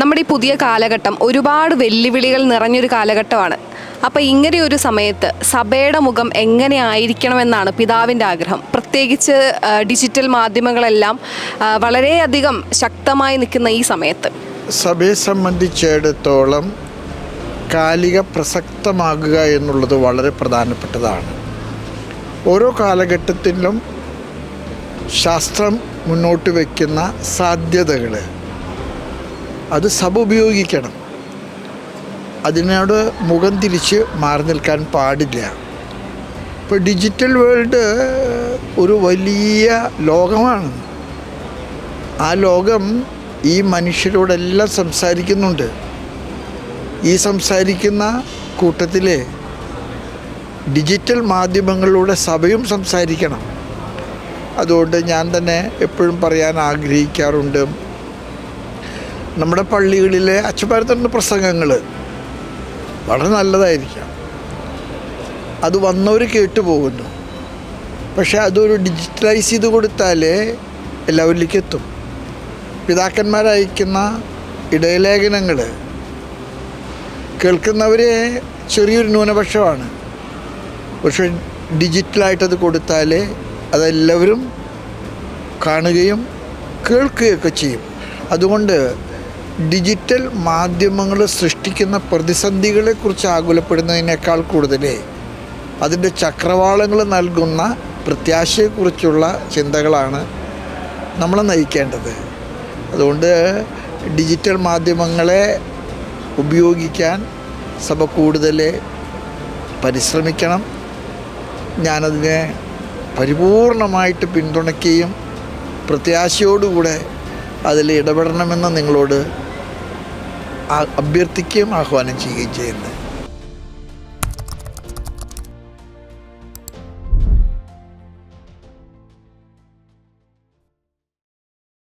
നമ്മുടെ ഈ പുതിയ കാലഘട്ടം ഒരുപാട് വെല്ലുവിളികൾ നിറഞ്ഞൊരു കാലഘട്ടമാണ്. അപ്പോൾ ഇങ്ങനെ ഒരു സമയത്ത് സഭയുടെ മുഖം എങ്ങനെ ആയിരിക്കണമെന്നാണ് പിതാവിന്റെ ആഗ്രഹം. പ്രത്യേകിച്ച് ഡിജിറ്റൽ മാധ്യമങ്ങളെല്ലാം വളരെയധികം ശക്തമായി നിൽക്കുന്ന ഈ സമയത്ത്. സഭയെ സംബന്ധിച്ചിടത്തോളം കാലിക പ്രസക്തമാകുക എന്നുള്ളത് വളരെ പ്രധാനപ്പെട്ടതാണ്. ഓരോ കാലഘട്ടത്തിലും ശാസ്ത്രം മുന്നോട്ട് വയ്ക്കുന്ന സാധ്യതകൾ അത് സഭ ഉപയോഗിക്കണം അതിനോട് മുഖം തിരിച്ച് മാറി നിൽക്കാൻ പാടില്ല. ഇപ്പോൾ ഡിജിറ്റൽ വേൾഡ് ഒരു വലിയ ലോകമാണ്. ആ ലോകം ഈ മനുഷ്യരോടെല്ലാം സംസാരിക്കുന്നുണ്ട്. ഈ സംസാരിക്കുന്ന കൂട്ടത്തിലെ ഡിജിറ്റൽ മാധ്യമങ്ങളിലൂടെ സഭയും സംസാരിക്കണം. അതുകൊണ്ട് ഞാൻ തന്നെ എപ്പോഴും പറയാൻ ആഗ്രഹിക്കാറുണ്ട്. നമ്മുടെ പള്ളികളിലെ അച്ഛപ്പാരത്തിന്റെ പ്രസംഗങ്ങൾ വളരെ നല്ലതായിരിക്കാം. അത് വന്നവർ കേട്ടു പോകുന്നു പക്ഷേ അതൊരു ഡിജിറ്റലൈസ് ചെയ്ത് കൊടുത്താൽ എല്ലാവരിലേക്ക് എത്തും. പിതാക്കന്മാരയക്കുന്ന ഇടയലേഖനങ്ങൾ കേൾക്കുന്നവരെ ചെറിയൊരു ന്യൂനപക്ഷമാണ്. പക്ഷെ ഡിജിറ്റലായിട്ടത് കൊടുത്താൽ അതെല്ലാവരും കാണുകയും കേൾക്കുകയൊക്കെ ചെയ്യും. അതുകൊണ്ട് ഡിജിറ്റൽ മാധ്യമങ്ങൾ സൃഷ്ടിക്കുന്ന പ്രതിസന്ധികളെക്കുറിച്ച് ആകുലപ്പെടുന്നതിനേക്കാൾ കൂടുതൽ. അതിന്റെ ചക്രവാളങ്ങൾ നൽകുന്ന പ്രത്യാശയെക്കുറിച്ചുള്ള ചിന്തകളാണ് നമ്മളെ നയിക്കേണ്ടത്. അതുകൊണ്ട് ഡിജിറ്റൽ മാധ്യമങ്ങളെ ഉപയോഗിക്കാൻ സഭ കൂടുതൽ പരിശ്രമിക്കണം. ഞാനതിനെ പരിപൂർണമായിട്ട് പിന്തുണയ്ക്കുകയും പ്രത്യാശയോടുകൂടെ അതിൽ ഇടപെടണമെന്ന് നിങ്ങളോട് അഭ്യർത്ഥിക്കുകയും ആഹ്വാനം ചെയ്യുകയും ചെയ്യുന്നത്